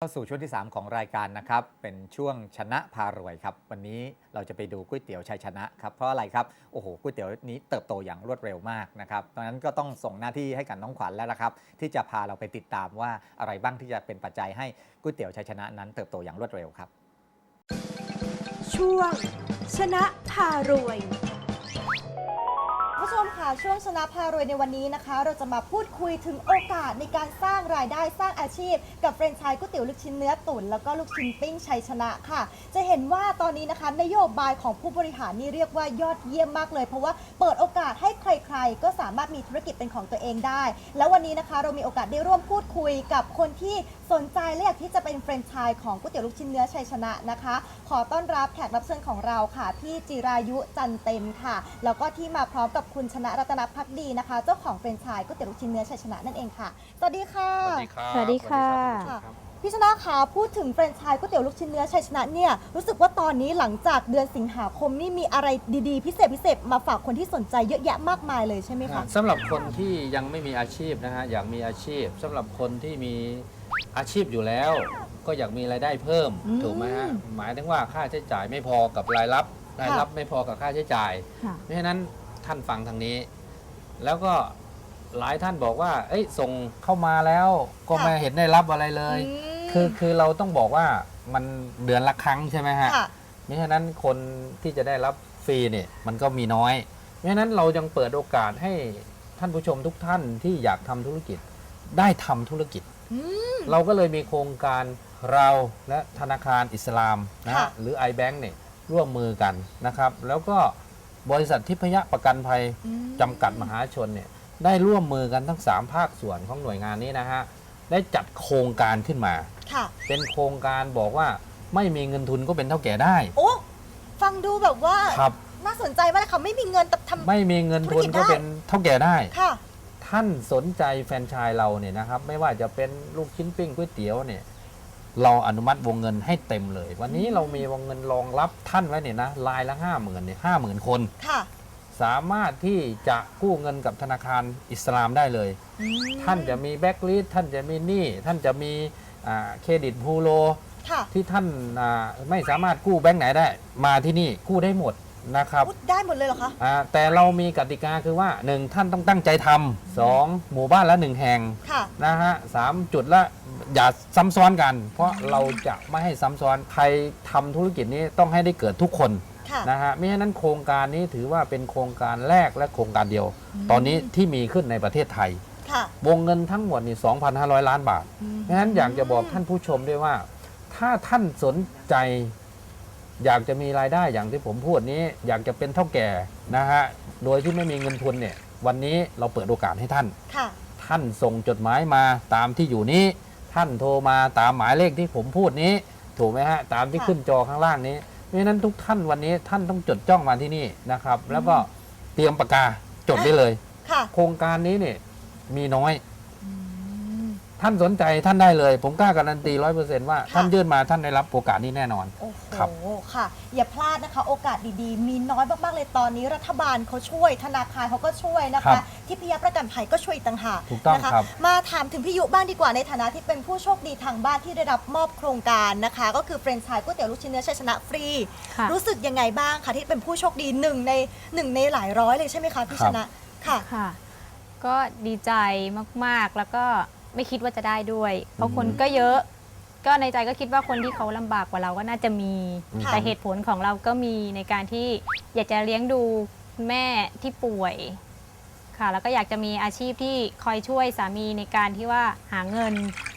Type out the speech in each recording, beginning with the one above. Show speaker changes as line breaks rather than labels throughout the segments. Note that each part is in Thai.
เข้าสู่ช่วงที่ 3 ของรายการนะครับ เป็นช่วงชนะพารวยครับ วันนี้เราจะไปดูก๋วยเตี๋ยวชัยชนะครับ เพราะอะไรครับ โอ้โหก๋วยเตี๋ยวนี้เติบโตอย่างรวดเร็วมากนะครับดังนั้นก็ต้องส่งหน้าที่ให้กับน้องขวัญแล้วละครับ ที่จะพาเราไปติดตามว่าอะไรบ้างที่จะเป็นปัจจัยให้ก๋วยเตี๋ยวชัยชนะนั้นเติบโตอย่างรวดเร็วครับ
ช่วง ชนะพารวย
ผู้ชมค่ะช่วงชนะพารวยในวันนี้นะคะ เราจะมาพูดคุยถึงโอกาสในการสร้างรายได้สร้างอาชีพ กับแฟรนไชส์ก๋วยเตี๋ยวลูกชิ้นเนื้อตุ๋นแล้วก็ลูกชิ้นปิ้งชัยชนะค่ะ จะเห็นว่าตอนนี้นะคะนโยบายของผู้บริหารนี่เรียกว่ายอดเยี่ยมมากเลย เพราะว่าเปิดโอกาสให้ใครๆ ก็สามารถมีธุรกิจเป็นของตัวเองได้ แล้ววันนี้นะคะ เรามีโอกาสได้ร่วมพูดคุยกับคนที่สนใจและอยากที่จะเป็นแฟรนไชส์ของก๋วยเตี๋ยวลูกชิ้นเนื้อชัยชนะนะคะ ขอต้อนรับแขกรับเชิญของเราค่ะพี่จิรายุจันเต็มค่ะ แล้วก็ที่มาพร้อมกับคุณชนะรัตนพักดีนะคะ เจ้าของแฟรนไชส์ก๋วยเตี๋ยวลูกชิ้นเนื้อชัยชนะนั่นเองค่ะ สวัสดีค่ะ
สวัสดีครับ
สวัสดีค่ะ
สวัสดีครับ
พี่ชนะคะพูดถึงแฟรนไชส์ก๋วยเตี๋ยวลูกชิ้นเนื้อชัยชนะเนี่ยรู้สึกว่าตอนนี้หลังจากเดือนสิงหาคมนี่มีอะไรดีๆ พิเศษพิเศษมาฝากคนที่สนใจเยอะแยะมากมายเลยใช่ไหมคะ
สำหรับคนที่ยังไม่มีอาชีพนะฮะอยากมีอาชีพสำหรับคนที่มีอาชีพอยู่แล้ว ก็อยากมีรายได้เพิ่ม
อืม
ถูกไหมฮะหมายถึงว่าค่าใช้จ่ายไม่พอกับรายรับรายรับไม่พอกับค่าใช้จ่าย
ค่ะ
เพราะฉะนั้น ท่านฟังทางนี้ แล้วก็หลายท่านบอกว่า เอ้ยส่งเข้ามาแล้วก็ไม่เห็นได้รับอะไรเลย
ม
คือคือเราต้องบอกว่ามันเดือนละครั้งใช่ไหมฮะ
ค่ะ
เพราะฉะนั้นคนที่จะได้รับฟรีเนี่ยมันก็มีน้อยเพราะฉะนั้นเรายังเปิดโอกาสให้ท่านผู้ชมทุกท่านที่อยากทำธุรกิจได้ทำธุรกิจ
อืม
เราก็เลยมีโครงการเราและธนาคารอิสลามนะ
ค่ะ
ฮะหรือ iBank เนี่ยร่วมมือกันนะครับ แล้วก็ บริษัททิพยประกันภัย
อืม
จำกัดมหาชนเนี่ยได้ร่วมมือกันทั้ง 3 ภาคส่วนของหน่วยงานนี้นะฮะได้จัดโครงการขึ้นมา
ค่ะ
เป็นโครงการบอกว่าไม่มีเงินทุนก็เป็นเท่าแก่ได้
โอ้ฟังดูแบบว่า
ครับ
น่าสนใจมากเลยค่ะไม่มีเงินแต่ทำ
ไม่มีเงินทุน
ธุรกิจ
ก็
ได้
เป็นเท่าแก่ได้
ค่ะ
ท่านสนใจแฟรนไชายเราเนี่ยนะครับ ไม่ว่าจะเป็นลูกชิ้นปิ้งก๋วยเตี๋ยวเนี่ย เราอนุมัติวงเงินให้เต็มเลย วันนี้เรามีวงเงินรองรับท่านไว้เนี่ยนะรายละห้าหมื่นเนี่ยห้าหมื่นคน
ค่ะ
สามารถที่จะกู้เงินกับธนาคารอิสลามได้เลย
อืม
ท่านจะมีแบ็กลิสท่านจะมีหนี้ท่านจะมีอ่าเครดิตพูโล
ค่ะ
ที่ท่านอ่าไม่สามารถกู้แบงค์ไหนได้ มาที่นี่กู้ได้หมด นะครับ
พูดได้หมดเลยเหรอคะ
อ่าแต่เรามีกติกาคือว่า 1 ท่านต้องตั้งใจทำสองหมู่บ้านละ 1 แห่ง
ค่ะ
นะฮะสามจุดละอย่าซ้ำซ้อนกัน เพราะเราจะไม่ให้ซ้ำซ้อนใครทำธุรกิจนี้ต้องให้ได้เกิดทุกคน
ค่ะ
นะฮะไม่ฉะนั้นโครงการนี้ถือว่าเป็นโครงการแรกและโครงการเดียว
อืม
ตอนนี้ที่มีขึ้นในประเทศไทย
ค่ะ
วงเงินทั้งหมดนี่2,500 ล้านบาทเพราะฉะนั้นอยากจะบอกท่านผู้ชมด้วยว่า ถ้าท่านสนใจ อยากจะมีรายได้อย่างที่ผมพูดนี้ อยากจะเป็นเท่าแก่นะฮะโดยที่ไม่มีเงินทุนเนี่ย วันนี้เราเปิดโอกาสให้ท่าน
ค่ะ
ท่านส่งจดหมายมาตามที่อยู่นี้ ท่านโทรมาตามหมายเลขที่ผมพูดนี้ ถูกไหมฮะตามที่
ค่ะ
ขึ้นจอข้างล่างนี้เพราะฉะนั้นทุกท่านวันนี้ท่านต้องจดจ้องมาที่นี่นะครับ แล้วก็เตรียมปากกาจดได้เลย
ค่ะ
โครงการนี้เนี่ยมีน้อย
อืม
ท่านสนใจท่านได้เลย ผมกล้าการันตีร้อยเปอร์เซนต์ว่า
ค่ะ
ท่านยื่นมาท่านได้รับโอกาสนี้แน่นอน
โอ้โห
ครับ
ค่ะ อย่าพลาดนะคะ โอกาสดีๆ มีน้อยมากๆ เลยตอนนี้รัฐบาลเขาช่วย ธนาคารเขาก็ช่วยนะ
ครั
คะ
บ
ทิพยประกันภัยก็ช่วยอีกต่างหาก
ถูกต้อง
นะคะ
ครับ
มาถามถึงพี่ยุบ้างดีกว่าในฐานะที่เป็นผู้โชคดีทางบ้านที่ได้รับมอบโครงการนะคะ ก็คือเฟรนช์ชายก๋วยเตี๋ยวลูกชิ้นเนื้อชัยชนะฟรี
ค่ะ
รู้สึกยังไงบ้างคะที่เป็นผู้โชคดีหนึ่งในหนึ่งในหลายร้อยเลยใช่ไหมคะพี่
ครั
ช
บ
นะ ค่ะ
ค่ะ ก็ดีใจมาก ๆ แล้วก็ ไม่คิดว่าจะได้ด้วย เพราะคนก็เยอะ ก็ในใจก็คิดว่าคนที่เขาลำบากกว่าเราก็น่าจะมี
ค่ะ
แต่เหตุผลของเราก็มีในการที่อยากจะเลี้ยงดูคุณแม่ที่ป่วย ค่ะ แล้วก็อยากจะมีอาชีพที่คอยช่วยสามีในการที่ว่าหาเงิน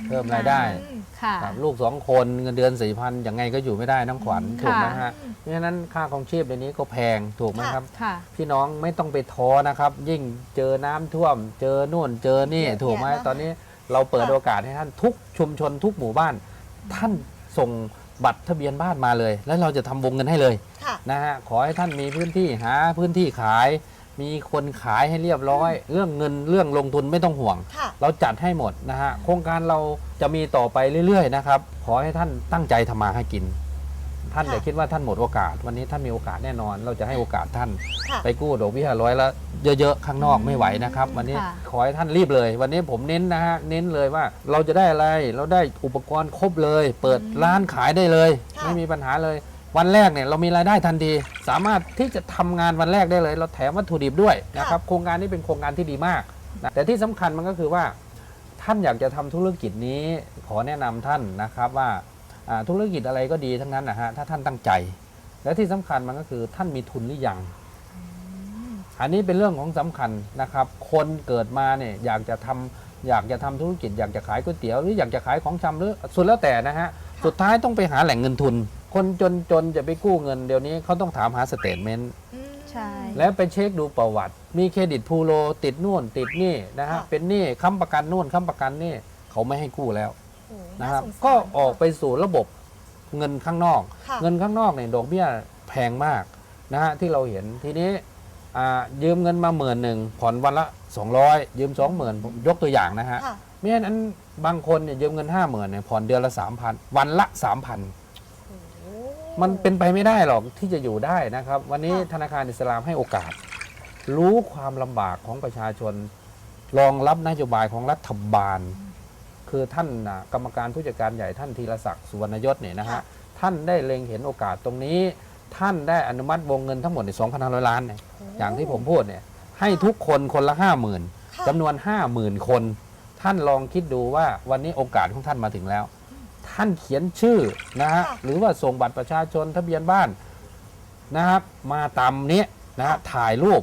เพิ่มรายได้
อืม
ค่ะ
ครับลูกสองคนเงินเดือนสี่พันยังไงก็อยู่ไม่ได้น้องขวัญ
อืม
ถูกไหม
ค่ะ
ฮะเพราะฉะนั้นค่าของชีพในนี้ก็แพงถูกไหม
ค่ะ
ครับ
ค่ะ
พี่น้องไม่ต้องไปท้อนะครับ ยิ่งเจอน้ำท่วม เจอนู่นเจอนี่
เยอะ
ถูกไหม
แยะมาก
ตอนนี้ เราเปิด
ค่ะ
โอกาสให้ท่านทุกชุมชนทุกหมู่บ้าน ท่านส่งบัตรทะเบียนบ้านมาเลย แล้วเราจะทำวงเงินให้เลย
ค่ะ
นะฮะขอให้ท่านมีพื้นที่หาพื้นที่ขาย มีคนขายให้เรียบร้อย เรื่องเงินเรื่องลงทุนไม่ต้องห่วง
ค่ะ
เราจัดให้หมดนะฮะโครงการเราจะมีต่อไปเรื่อยๆนะครับ ขอให้ท่านตั้งใจทำมาให้กิน ท่าน
ค่ะ
อย่าคิดว่าท่านหมดโอกาส วันนี้ท่านมีโอกาสแน่นอน เราจะให้โอกาสท่าน
ค่ะ
ไปกู้ดอกเบี้ยร้อยละเยอะๆข้างนอกไม่ไหวนะครับ วันนี้
ค่ะ
ขอให้ท่านรีบเลย วันนี้ผมเน้นนะฮะเน้นเลยว่าเราจะได้อะไรเราได้อุปกรณ์ครบเลย เปิดร้านขายได้เลย
ค่ะ
ไม่มีปัญหาเลย วันแรกเนี่ยเรามีรายได้ทันที สามารถที่จะทำงานวันแรกได้เลย เราแถมวัตถุดิบด้วยนะครับโครงการนี้เป็นโครงการที่ดีมากนะแต่ที่สำคัญมันก็คือว่า ท่านอยากจะทำธุรกิจนี้ ขอแนะนำท่านนะครับว่าอ่า ธุรกิจอะไรก็ดีทั้งนั้นนะฮะถ้าท่านตั้งใจ และที่สำคัญมันก็คือท่านมีทุนหรือยัง อันนี้เป็นเรื่องของสำคัญนะครับ คนเกิดมาเนี่ยอยากจะทำอยากจะทำธุรกิจอยากจะขายก๋วยเตี๋ยวหรืออยากจะขายของชำหรือสุดแล้วแต่นะฮะสุดท้ายต้องไปหาแหล่งเงินทุน คนจนๆจะไปกู้เงินเดี๋ยวนี้เขาต้องถามหาสเตทเมนต์
อืม
ใช่
แล้วไปเช็คดูประวัติ มีเครดิตพูโรติดนู่นติดนี่นะฮะ
ค่ะ
เป็นหนี้ค้ำประกันนู่นค้ำประกันนี่เขาไม่ให้กู้แล้ว
โอ้โห
นะครับา
สงสาร
ก็ออกไปสู่ระบบเงินข้างนอก
ค่ะ
เงินข้างนอกเนี่ยดอกเบี้ยแพงมากนะฮะที่เราเห็นทีนี้อ่ายืมเงินมาหมื่นหนึ่งผ่อนวันละ 200 ยืม 20,000ผมยกตัวอย่างนะฮะ
ค่ะ
ไม่ฉะนั้นบางคนเนี่ยยืมเงิน 50,000เนี่ยผ่อนเดือนละ 3,000 วันละ 3,000
โอ้โห
มันเป็นไปไม่ได้หรอกที่จะอยู่ได้นะครับ วันนี้
ค่ะ
ธนาคารอิสลามให้โอกาส รู้ความลำบากของประชาชนรองรับนโยบายของรัฐบาล คือท่านน่ะกรรมการผู้จัดการใหญ่ท่านธีรศักดิ์สุวรรณยศเนี่ยนะฮะ
ค่ะ
ท่านได้เล็งเห็นโอกาสตรงนี้ ท่านได้อนุมัติวงเงินทั้งหมดใน2,500 ล้านเนี่ยอย่างที่ผมพูดเนี่ยให้ทุกคนคนละ 50,000
ค่ะ
จำนวน 50,000 คน ท่านลองคิดดูว่าวันนี้โอกาสของท่านมาถึงแล้ว ท่านเขียนชื่อนะฮะ
ค่ะ
หรือว่าส่งบัตรประชาชนทะเบียนบ้านนะครับมาตามนี้นะฮะถ่ายรูป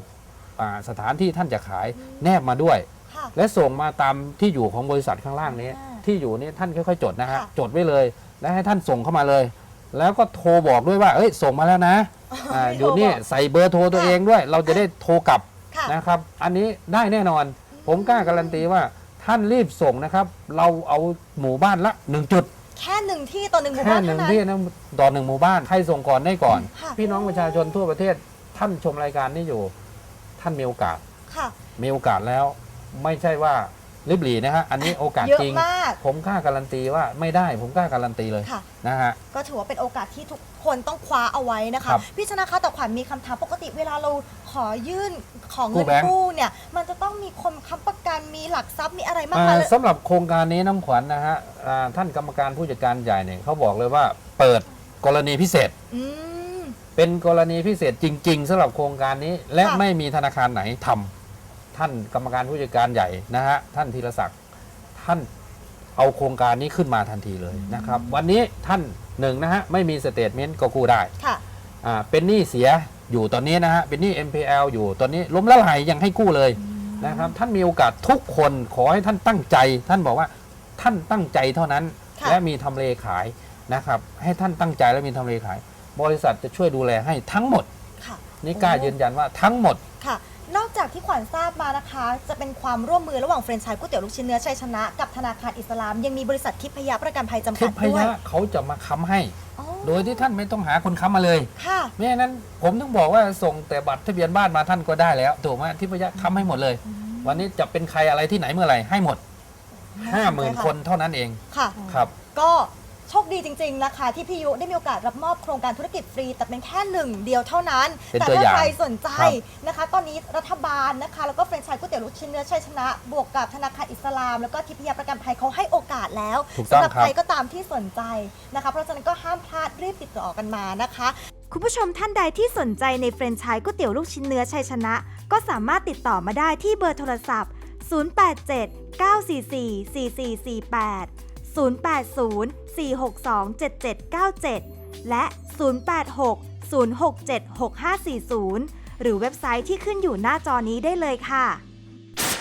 อ่าสถานที่ท่านจะขายแนบมาด้วย
ค่ะ
และส่งมาตามที่อยู่ของบริษัทข้างล่างนี้
อ่า
ที่อยู่นี้ท่านค่อยๆ จดนะฮะ
ค่ะ
จดไว้เลย และให้ท่านส่งเข้ามาเลย แล้วก็โทรบอกด้วยว่า เอ้ยส่งมาแล้วนะอ่า
ไม่
อ
โทร
ยู่นี่
บอก
ใส่เบอร์โทรตัว
ค่ะ
เองด้วย เราจะได้โทรกลับ
ค่ะ
นะครับ อันนี้ได้แน่นอน ผมกล้าการันตีว่าท่านรีบส่งนะครับ เราเอาหมู่บ้านละหนึ่งจุด
แค่หนึ่งที่ต่อหนึ่งหมู่
แค่
บ้าน
ห
เท่า
นึ่ง
นั้น
ที่นะต่อหนึ่งหมู่บ้านใครส่งก่อนได้ก่อน
ค่ะ
พี่น้องประชาชนทั่วประเทศ ท่านชมรายการนี้อยู่ ท่านมีโอกาส
ค่ะ
มีโอกาสแล้ว ไม่ใช่ว่าริบหลีนะฮะอันนี้โอกาส
เยอะ
จริง
มาก
ผมกล้าการันตีว่าไม่ได้ผมกล้าการันตีเลย
ค่ะ
นะฮะ
ก็ถือว่าเป็นโอกาสที่ทุกคนต้องคว้าเอาไว้นะคะ
ครับ
พี่ชนะคะแต่ขวัญมีคำถามปกติเวลาเราขอยื่นของ
กู้
เงิน
แบงค์
กู้เนี่ย มันจะต้องมีคนค้ำประกันมีหลักทรัพย์มีอะไรมาก
อ่ามา
ยเลย
สำหรับโครงการนี้น้ำขวัญนะฮะอ่าท่านกรรมการผู้จัดการใหญ่เนี่ยเขาบอกเลยว่าเปิดกรณีพิเศษ
อืม
เป็นกรณีพิเศษจริง ๆสำหรับโครงการนี้และ
ค่ะ
ไม่มีธนาคารไหนทำ ท่านกรรมการผู้จัดการใหญ่นะฮะท่านธีรศักดิ์ท่านเอาโครงการนี้ขึ้นมาทันทีเลยนะครับ วันนี้ท่านหนึ่งนะฮะไม่มีสเตทเมนต์ก็กู้ได้
ค่ะ
อ่าเป็นหนี้เสียอยู่ตอนนี้นะฮะเป็นหนี้ MPL อยู่ตอนนี้ล้มละลายยังให้กู้เลยนะครับท่านมีโอกาสทุกคนขอให้ท่านตั้งใจ ท่านบอกว่าท่านตั้งใจเท่านั้น
ค่ะ
และมีทำเลขายนะครับให้ท่านตั้งใจและมีทำเลขาย บริษัทจะช่วยดูแลให้ทั้งหมด
ค่ะ
นี่กล้ายืนยันว่าทั้งหมด
ค่ะนอก จากที่ขวัญทราบมานะคะ จะเป็นความร่วมมือระหว่างเฟรนไชส์ก๋วยเตี๋ยวลูกชิ้นเนื้อชัยชนะ กับธนาคารอิสลาม ยังมีบริษัททิพยประกันภัยจำ
ทิ
กัด
พ
ด้วย
ยะเขาจะมาค้ำให้
อ๋อ
โดยที่ท่านไม่ต้องหาคนค้ำมาเลย
ค่ะ
ไม่อย่างนั้นผมต้องบอกว่าส่งแต่บัตรทะเบียนบ้านมาท่านก็ได้แล้วถูกไหมทิพยะค้ำให้หมดเลย วันนี้จะเป็นใครอะไรที่ไหนเมื่อไหร่ให้หมดห้าหมื่นคนเท่านั้นเอง
ค่ะ
ครับ
ก็ โชคดีจริง ๆ นะคะ ที่พี่ยุได้มีโอกาสรับมอบโครงการธุรกิจฟรี แต่เป็นแค่หนึ่งเดียวเท่านั้น
เป็น
แต่
ตัว
ถ้า
อย่าง
ใครสนใจ
ครับ
นะคะ ตอนนี้รัฐบาลนะคะ แล้วก็แฟรนไชส์ก๋วยเตี๋ยวลูกชิ้นเนื้อชัยชนะ บวกกับธนาคารอิสลาม แล้วก็ทิพยประกันภัยเขาให้โอกาสแล้ว
ถูกต้อง
สำหรับ
ครับ
ใครก็ตามที่สนใจนะคะ เพราะฉะนั้นก็ห้ามพลาดรีบติดต่อกันมานะคะ คุณผู้ชมท่านใดที่สนใจในแฟรนไชส์ก๋วยเตี๋ยวลูกชิ้นเนื้อชัยชนะ ก็สามารถติดต่อมาได้ที่เบอร์โทรศัพท์ 087 944 4448 080 462 7797 และ 086 067 6540 หรือเว็บไซต์ที่ขึ้นอยู่หน้าจอนี้ได้เลยค่ะ